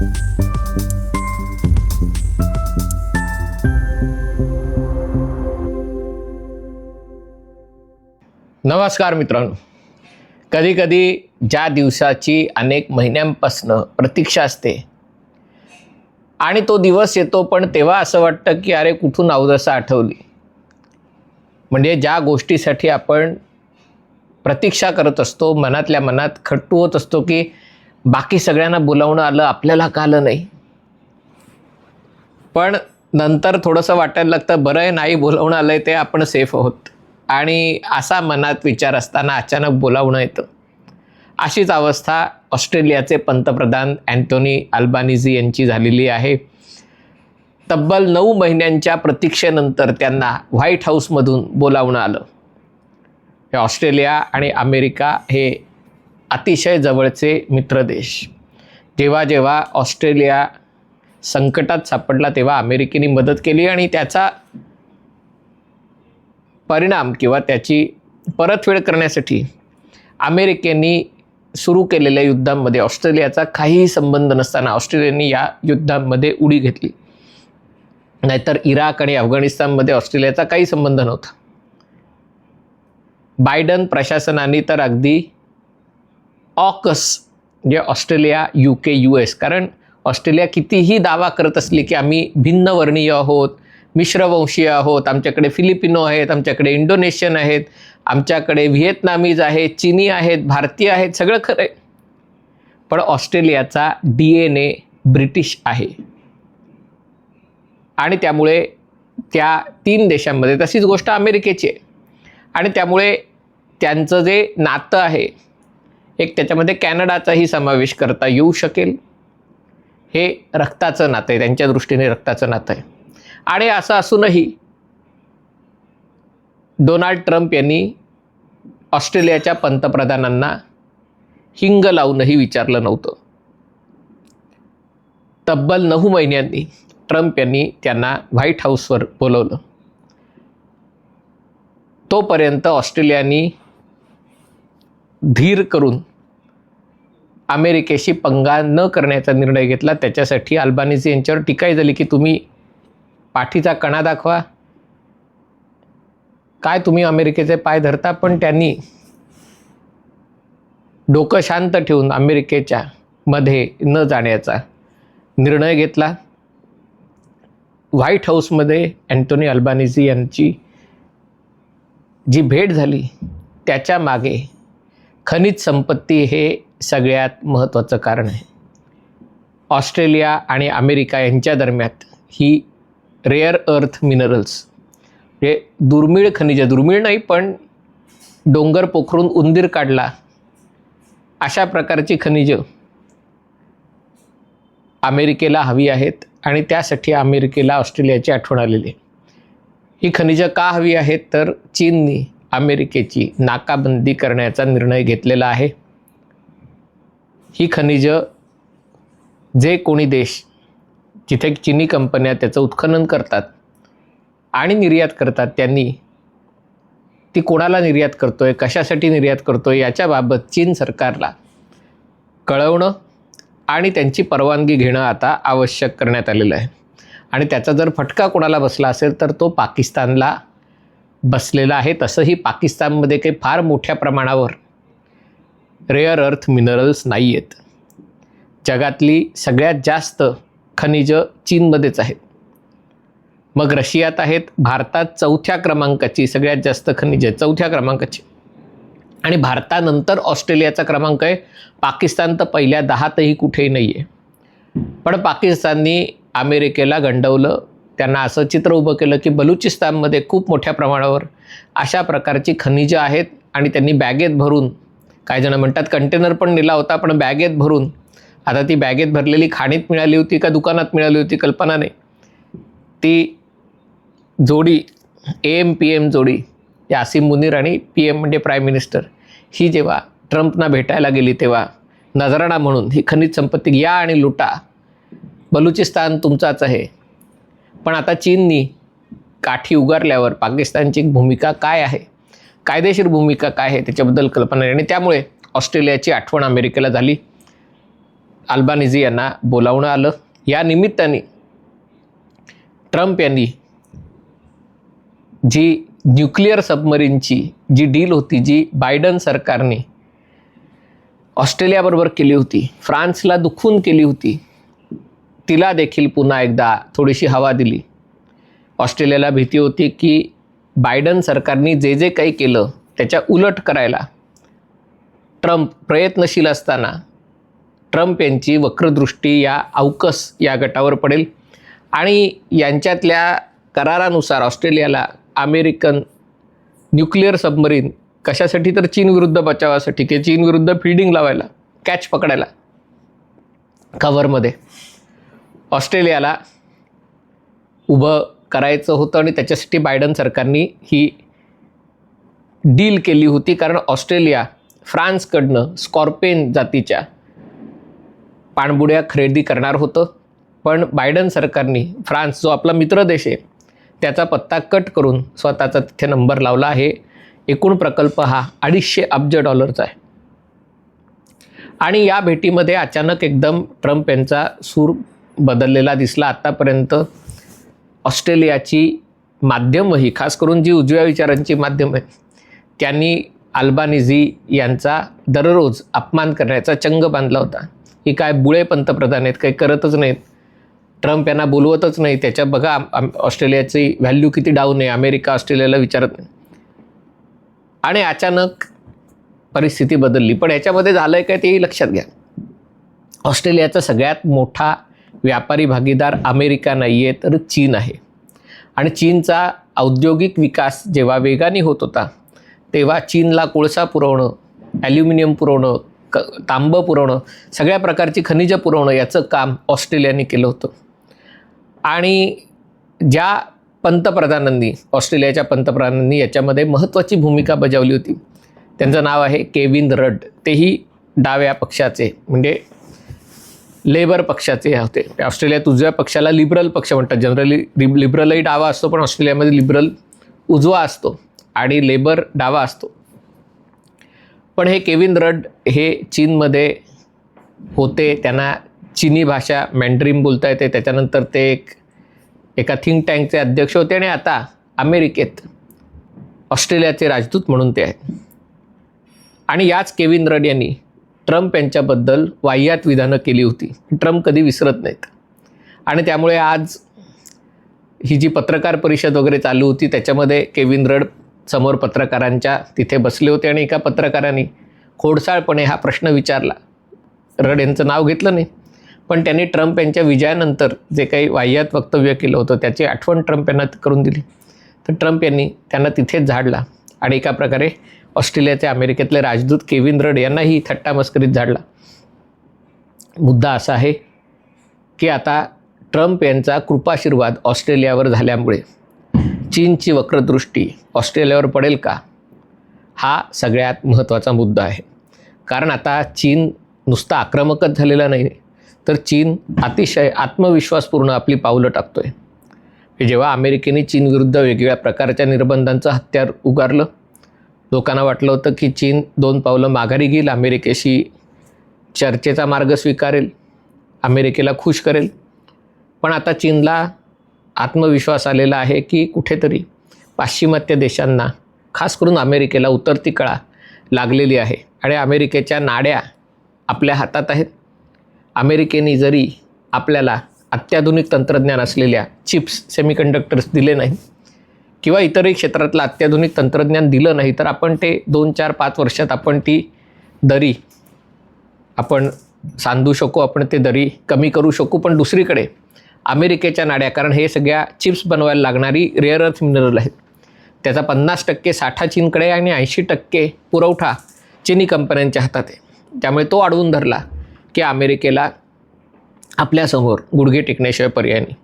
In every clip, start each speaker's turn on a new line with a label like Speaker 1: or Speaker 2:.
Speaker 1: नमस्कार मित्रांनो. कधीकधी ज्या दिवसाची अनेक महिन्यांपासनं प्रतीक्षा असते आणि तो दिवस येतो पण तेव्हा असं वाटतं की अरे कुठून अवदसा आठवली? म्हणजे ज्या गोष्टीसाठी आपण प्रतीक्षा करत असतो मनातल्या मनात खट्टू होत असतो की बाकी सगळ्यांना बोलावणं आलं आपल्याला का आलं नाही? पण नंतर थोडंसं वाटायला लागतं बरं आहे नाही बोलावणं आलं आहे ते आपण सेफ आहोत. आणि असा मनात विचार असताना अचानक बोलावणं येतं. अशीच अवस्था ऑस्ट्रेलियाचे पंतप्रधान अँटोनी अल्बानिझी यांची झालेली आहे. तब्बल नऊ महिन्यांच्या प्रतीक्षेनंतर त्यांना व्हाईट हाऊसमधून बोलावणं आलं. हे ऑस्ट्रेलिया आणि अमेरिका हे अतिशय जवळचे मित्रदेश जेव्हा जेव्हा ऑस्ट्रेलिया संकटात सापडला तेव्हा अमेरिकेने मदत केली आणि त्याचा परिणाम किंवा त्याची परतफेड करण्यासाठी अमेरिकेने सुरू केलेल्या युद्धांमध्ये ऑस्ट्रेलियाचा काहीही संबंध नसताना ऑस्ट्रेलियाने या युद्धांमध्ये उडी घेतली. नाहीतर इराक आणि अफगाणिस्तानमध्ये ऑस्ट्रेलियाचा काही संबंध नव्हता. बायडन प्रशासनाने तर अगदी ऑकस म्हणजे Australia U K U S कारण ऑस्ट्रेलिया कितीही दावा करत असली की आम्ही भिन्न वर्णीय आहोत मिश्रवंशीय आहोत आमच्याकडे फिलिपिनो आहेत आमच्याकडे इंडोनेशियन आहेत आमच्याकडे व्हिएतनामीज आहेत चिनी आहेत भारतीय आहेत सगळं खरं आहे. पण ऑस्ट्रेलियाचा डी एन ए ब्रिटिश आहे. आणि त्यामुळे त्या तीन देशांमध्ये तशीच गोष्ट अमेरिकेची आहे. आणि त्यामुळे त्यांचं जे नातं आहे एक त्याच्यामध्ये कॅनडाचाही समावेश करता येऊ शकेल. हे रक्ताचं नातं आहे त्यांच्या दृष्टीने रक्ताचं नातं आहे. आणि असं असूनही डोनाल्ड ट्रम्प यांनी ऑस्ट्रेलियाच्या पंतप्रधानांना हिंग लावूनही विचारलं नव्हतं. तब्बल नऊ महिन्यांनी ट्रम्प यांनी त्यांना व्हाईट हाऊसवर बोलवलं. तोपर्यंत ऑस्ट्रेलियानी धीर करून अमेरिकेशी पंगा न करण्याचा निर्णय घेतला. त्याच्यासाठी अल्बानिझी यांच्यावर टीकाही झाली की तुम्ही पाठीचा कणा दाखवा. काय तुम्ही अमेरिकेचे पाय धरता? पण त्यांनी डोकं शांत ठेवून अमेरिकेच्या मध्ये न जाण्याचा निर्णय घेतला. व्हाईट हाऊसमध्ये अँटोनी अल्बानिझी यांची जी भेट झाली त्याच्यामागे खनिज संपत्ती हे सगळ्यात महत्त्वाचं कारण आहे. ऑस्ट्रेलिया आणि अमेरिका यांच्या दरम्यान ही रेअर अर्थ मिनरल्स म्हणजे दुर्मिळ खनिज दुर्मिळ नाही पण डोंगर पोखरून उंदीर काढला अशा प्रकारची खनिजं अमेरिकेला हवी आहेत आणि त्यासाठी अमेरिकेला ऑस्ट्रेलियाची आठवण आलेली ही खनिजं का हवी आहेत? तर चीननी अमेरिकेची नाकाबंदी करण्याचा निर्णय घेतलेला आहे. ही खनिजं जे कोणी देश जिथे चिनी कंपन्या त्याचं उत्खनन करतात आणि निर्यात करतात त्यांनी ती कोणाला निर्यात करतो आहे कशासाठी निर्यात करतो आहे याच्याबाबत चीन सरकारला कळवणं आणि त्यांची परवानगी घेणं आता आवश्यक करण्यात आलेलं आहे. आणि त्याचा जर फटका कोणाला बसला असेल तर तो पाकिस्तानला बसलेलं आहे तसंही पाकिस्तानमध्ये काही फार मोठ्या प्रमाणावर रेअर अर्थ मिनरल्स नाही आहेत जगातली सगळ्यात जास्त खनिजं चीनमध्येच आहेत. मग रशियात आहेत भारतात चौथ्या क्रमांकाची सगळ्यात जास्त खनिजं चौथ्या क्रमांकाची. आणि भारतानंतर ऑस्ट्रेलियाचा क्रमांक आहे. पाकिस्तान तर पहिल्या दहातही कुठेही नाही आहे पण पाकिस्ताननी अमेरिकेला गंडवलं त्यांना असं चित्र उभं केलं की बलुचिस्तानमध्ये खूप मोठ्या प्रमाणावर अशा प्रकारची खनिजं आहेत आणि त्यांनी बॅगेत भरून काही जण म्हणतात कंटेनर पण नेला होता पण बॅगेत भरून आता ती बॅगेत भरलेली खाणीत मिळाली होती का दुकानात मिळाली होती कल्पना नाही. ती जोडी ए एम पी एम जोडी यासिम मुनीर आणि पी एम म्हणजे प्राईम मिनिस्टर ही जेव्हा ट्रम्पना भेटायला गेली तेव्हा नजराणा म्हणून ही खनिज संपत्ती या आणि लुटा बलुचिस्तान तुमचाच आहे. पण आता चीननी काठी उगारल्यावर पाकिस्तानची भूमिका काय आहे? कायदेशीर भूमिका काय आहे त्याच्याबद्दल कल्पना आणि त्यामुळे ऑस्ट्रेलियाची आठवण अमेरिकेला झाली. अल्बानिझी यांना बोलावणं आलं. या निमित्ताने ट्रम्प यांनी जी न्यूक्लिअर सबमरीनची जी डील होती जी बायडन सरकारने ऑस्ट्रेलियाबरोबर केली होती फ्रान्सला दुखून केली होती तिला देखील पुन्हा एकदा थोडीशी हवा दिली. ऑस्ट्रेलियाला भीती होती की बायडन सरकारने जे जे काही केलं त्याच्या उलट करायला ट्रम्प प्रयत्नशील असताना ट्रम्प यांची वक्रदृष्टी या अवकस या गटावर पडेल. आणि यांच्यातल्या करारानुसार ऑस्ट्रेलियाला अमेरिकन न्यूक्लिअर सबमरीन कशासाठी तर चीनविरुद्ध बचावासाठी की चीनविरुद्ध फिल्डिंग लावायला कॅच पकडायला कव्हरमध्ये ऑस्ट्रेलियाला उभं करायचं होतं आणि त्याच्यासाठी बायडन सरकारने ही डील केली होती. कारण ऑस्ट्रेलिया फ्रान्सकडनं स्कॉर्पेन जातीच्या पाणबुड्या खरेदी करणार होतं. पण बायडन सरकारने फ्रान्स जो आपला मित्र देश आहे त्याचा पत्ता कट करून स्वतःचा तिथे नंबर लावला आहे. एकूण प्रकल्प हा अडीचशे अब्ज डॉलरचा आहे. आणि या भेटीमध्ये अचानक एकदम ट्रम्प यांचा सूर बदललेला दिसला आत्तापर्यंत ऑस्ट्रेलियाची माध्यमही खास करून जी उजव्या विचारांची माध्यम आहेत त्यांनी अल्बानिझी यांचा दररोज अपमान करण्याचा चंग बांधला होता. ही काय बुळे पंतप्रधान आहेत काही करतच नाहीत. ट्रम्प यांना बोलवतच नाही. त्याच्या बघा ऑस्ट्रेलियाची व्हॅल्यू किती डाऊन आहे अमेरिका ऑस्ट्रेलियाला विचारत नाही. आणि अचानक परिस्थिती बदलली. पण याच्यामध्ये झालं आहे काय तेही लक्षात घ्या. ऑस्ट्रेलियाचा सगळ्यात मोठा व्यापारी भागीदार अमेरिका नाही आहे तर चीन आहे. आणि चीनचा औद्योगिक विकास जेव्हा वेगाने होत होता तेव्हा चीनला कोळसा पुरवणं ॲल्युमिनियम पुरवणं क तांबं पुरवणं सगळ्या प्रकारची खनिजं पुरवणं याचं काम ऑस्ट्रेलियाने केलं होतं. आणि ज्या पंतप्रधानांनी ऑस्ट्रेलियाच्या पंतप्रधानांनी याच्यामध्ये महत्त्वाची भूमिका बजावली होती त्यांचं नाव आहे केविन रड. तेही डाव्या पक्षाचे म्हणजे लेबर पक्षाचे होते. ऑस्ट्रेलियात उजव्या पक्षाला लिबरल पक्ष म्हणतात. जनरली लिब लिबरलही डावा असतो पण ऑस्ट्रेलियामध्ये लिबरल उजवा असतो आणि लेबर डावा असतो. पण हे केविन रड हे चीनमध्ये होते. त्यांना चिनी भाषा मँड्रीम बोलता येते. त्याच्यानंतर ते एक एका थिंक टँकचे अध्यक्ष होते आणि आता अमेरिकेत ऑस्ट्रेलियाचे राजदूत म्हणून ते आहेत. आणि याच केविन रड यांनी ट्रम्प यांच्याबद्दल वाह्यात विधानं केली होती. ट्रम्प कधी विसरत नाहीत. आणि त्यामुळे आज ही जी पत्रकार परिषद वगैरे चालू होती त्याच्यामध्ये केविन रड समोर पत्रकारांच्या तिथे बसले होते आणि एका पत्रकाराने खोडसाळपणे हा प्रश्न विचारला. रड यांचं नाव घेतलं नाही. पण त्यांनी ट्रम्प यांच्या विजयानंतर जे काही वाह्यात वक्तव्य केलं होतं त्याची आठवण ट्रम्प यांना करून दिली. तर ट्रम्प यांनी त्यांना तिथेच झाडला आणि एका प्रकारे ऑस्ट्रेलियाचे अमेरिकेतले राजदूत केविन रड यांनाही थट्टा मस्करीत झाडला. मुद्दा असा आहे की आता ट्रम्प यांचा कृपाशीर्वाद ऑस्ट्रेलियावर झाल्यामुळे चीनची वक्रदृष्टी ऑस्ट्रेलियावर पडेल का? हा सगळ्यात महत्त्वाचा मुद्दा आहे. कारण आता चीन नुसता आक्रमकच झालेला नाही तर चीन अतिशय आत्मविश्वासपूर्ण आपली पावलं टाकतो आहे जेव्हा अमेरिकेने चीनविरुद्ध वेगवेगळ्या प्रकारच्या निर्बंधांचं हत्यार उगारलं लोकांना वाटलं होतं की चीन दोन पावलं माघारी घेईल अमेरिकेशी चर्चेचा मार्ग स्वीकारेल अमेरिकेला खुश करेल. पण आता चीनला आत्मविश्वास आलेला आहे की कुठेतरी पाश्चिमात्य देशांना खास करून अमेरिकेला उतरती कळा लागलेली आहे. आणि अमेरिकेच्या नाड्या आपल्या हातात आहेत. अमेरिकेने जरी आपल्याला अत्याधुनिक तंत्रज्ञान असलेल्या चिप्स सेमीकंडक्टर्स दिले नाही किंवा इतरही क्षेत्रातलं अत्याधुनिक तंत्रज्ञान दिलं नाही तर आपण ते दोन चार पाच वर्षात आपण ती दरी आपण सांधू शकू आपण ते दरी कमी करू शकू. पण दुसरीकडे अमेरिकेच्या नाड्या कारण हे सगळ्या चिप्स बनवायला लागणारी रेअर अर्थ मिनरल आहेत. त्याचा पन्नास टक्के साठा चीनकडे आणि ऐंशी टक्के पुरवठा चिनी कंपन्यांच्या हातात आहे. त्यामुळे तो अडवून धरला की अमेरिकेला आपल्यासमोर गुडघे टेकण्याशिवाय पर्याय नाही.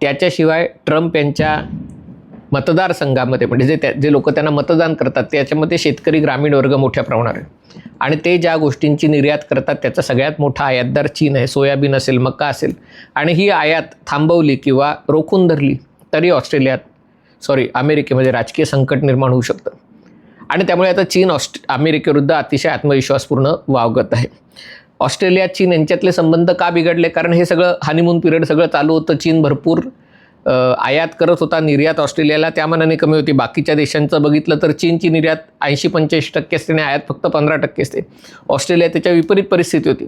Speaker 1: त्याच्याशिवाय ट्रम्प यांच्या मतदारसंघामध्ये म्हणजे जे त्या जे लोक त्यांना मतदान करतात त्याच्यामध्ये शेतकरी ग्रामीण वर्ग मोठ्या प्रमाणावर आहे. आणि ते ज्या गोष्टींची निर्यात करतात त्याचा सगळ्यात मोठा आयातदार चीन आहे सोयाबीन असेल मका असेल. आणि ही आयात थांबवली किंवा रोखून धरली तरी ऑस्ट्रेलियात सॉरी अमेरिकेमध्ये राजकीय संकट निर्माण होऊ शकतं. आणि त्यामुळे आता चीन ऑस्ट अमेरिकेविरुद्ध अतिशय आत्मविश्वासपूर्ण वावगत आहे. ऑस्ट्रेलिया चीन यांच्यातले संबंध का बिघडले? कारण हे सगळं हनीमून पिरियड सगळं चालू होतं. चीन भरपूर आयात करत होता निर्यात ऑस्ट्रेलियाला. त्या मनाने कमी होती. बाकीच्या देशांचं बघितलं तर चीनची निर्यात ऐंशी पंच्याऐंशी टक्के असते आणि आयात फक्त पंधरा टक्के असते. ऑस्ट्रेलिया त्याच्या विपरीत परिस्थिती होती.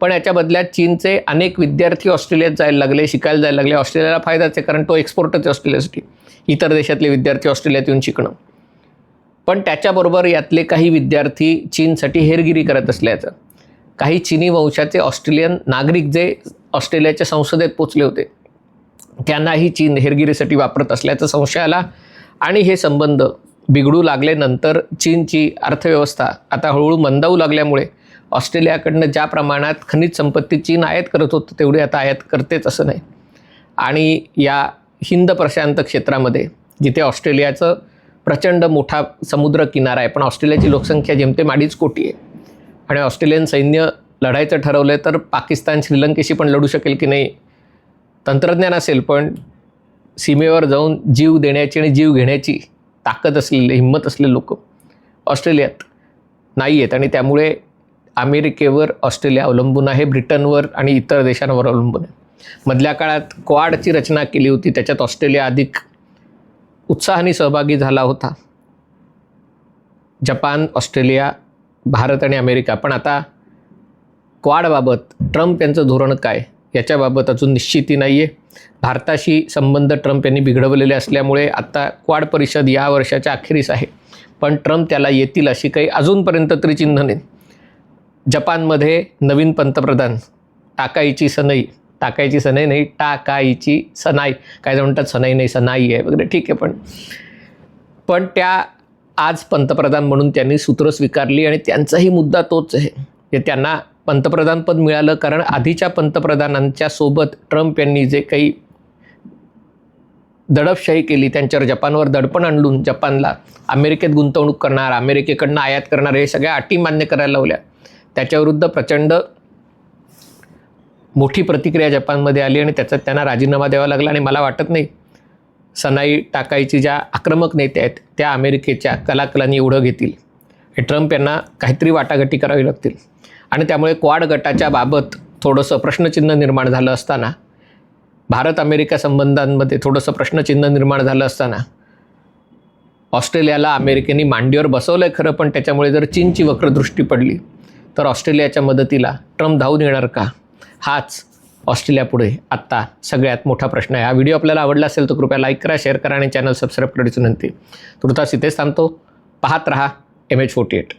Speaker 1: पण याच्या बदल्यात चीनचे अनेक विद्यार्थी ऑस्ट्रेलियात जायला लागले शिकायला जायला लागले. ऑस्ट्रेलियाला फायदाच आहे कारण तो एक्सपोर्टच आहे ऑस्ट्रेलियासाठी. इतर देशातले विद्यार्थी ऑस्ट्रेलियात येऊन शिकणं. पण त्याच्याबरोबर यातले काही विद्यार्थी चीनसाठी हेरगिरी करत असल्याचं. काही चिनी वंशाचे ऑस्ट्रेलियन नागरिक जे ऑस्ट्रेलियाच्या संसदेत पोचले होते त्यांनाही चीन हेरगिरीसाठी वापरत असल्याचा संशय आला. आणि हे संबंध बिघडू लागल्यानंतर चीनची अर्थव्यवस्था आता हळूहळू मंदावू लागल्यामुळे ऑस्ट्रेलियाकडनं ज्या प्रमाणात खनिज संपत्ती चीन आयात करत होतं तेवढी आता आयात करतेच असं नाही. आणि या हिंद प्रशांत क्षेत्रामध्ये जिथे ऑस्ट्रेलियाचं प्रचंड मोठा समुद्र किनारा आहे पण ऑस्ट्रेलियाची लोकसंख्या जेमतेम अडीच कोटी आहे. आणि ऑस्ट्रेलियन सैन्य लढायचं ठरवलं तर पाकिस्तान श्रीलंकेशी पण लढू शकेल की नाही तंत्रज्ञान असेल पण सीमेवर जाऊन जीव देण्याची आणि जीव घेण्याची ताकद असलेले हिंमत असलेले लोक ऑस्ट्रेलियात नाही आहेत आणि त्यामुळे अमेरिकेवर ऑस्ट्रेलिया अवलंबून आहे ब्रिटनवर आणि इतर देशांवर अवलंबून आहे. मधल्या काळात क्वाडची रचना केली होती त्याच्यात ऑस्ट्रेलिया अधिक उत्साहाने सहभागी झाला होता. जपान ऑस्ट्रेलिया भारत आणि अमेरिका. पण आता क्वाडबाबत ट्रम्प यांचं धोरण काय? याच्याबाबत अजून निश्चिती नाही आहे भारताशी संबंध ट्रम्प यांनी बिघडवलेले असल्यामुळे आत्ता क्वाड परिषद या वर्षाच्या अखेरीस आहे. पण ट्रम्प त्याला येतील अशी काही अजूनपर्यंत तरी चिन्ह नाही. जपानमध्ये नवीन पंतप्रधान टाकाईची सनई. टाकायची सनई नाही टाकाईची सनाई. काय जण म्हणतात सनाई नाही सनाई आहे वगैरे. ठीक आहे पण पण त्या आज पंतप्रधान म्हणून त्यांनी सूत्र स्वीकारली आणि त्यांचाही मुद्दा तोच आहे. जे त्यांना पंतप्रधानपद मिळालं कारण आधीच्या पंतप्रधानांच्या सोबत ट्रम्प यांनी जे काही दडपशाही केली त्यांच्यावर जपानवर दडपण आणून जपानला अमेरिकेत गुंतवणूक करणार अमेरिकेकडनं आयात करणार हे सगळ्या अटी मान्य करायला लावल्या. त्याच्याविरुद्ध प्रचंड मोठी प्रतिक्रिया जपानमध्ये आली आणि त्याचा त्यांना राजीनामा द्यावा लागला आणि मला वाटत नाही सनाई टाकायची ज्या आक्रमक नेत्या आहेत त्या अमेरिकेच्या कलाकलांनी एवढं घेतील. हे ट्रम्प यांना काहीतरी वाटाघाटी करावी लागतील. आणि त्यामुळे क्वाड गटाच्या बाबत थोडंसं प्रश्नचिन्ह निर्माण झालं असताना भारत अमेरिका संबंधांमध्ये थोडंसं प्रश्नचिन्ह निर्माण झालं असताना ऑस्ट्रेलियाला अमेरिकेने मांडीवर बसवलं आहे खरं पण त्याच्यामुळे जर चीनची वक्रदृष्टी पडली तर ऑस्ट्रेलियाच्या मदतीला ट्रम्प धावून येणार का? हाच ऑस्ट्रेलियापुढे आत्ता सगळ्यात मोठा प्रश्न आहे. हा व्हिडिओ आपल्याला आवडला असेल तर कृपया लाईक करा शेअर करा आणि चॅनल सबस्क्राईब करायची विनंती तुर्तास इथेच थांबतो. पाहत रहा एम एच फोर्टी एट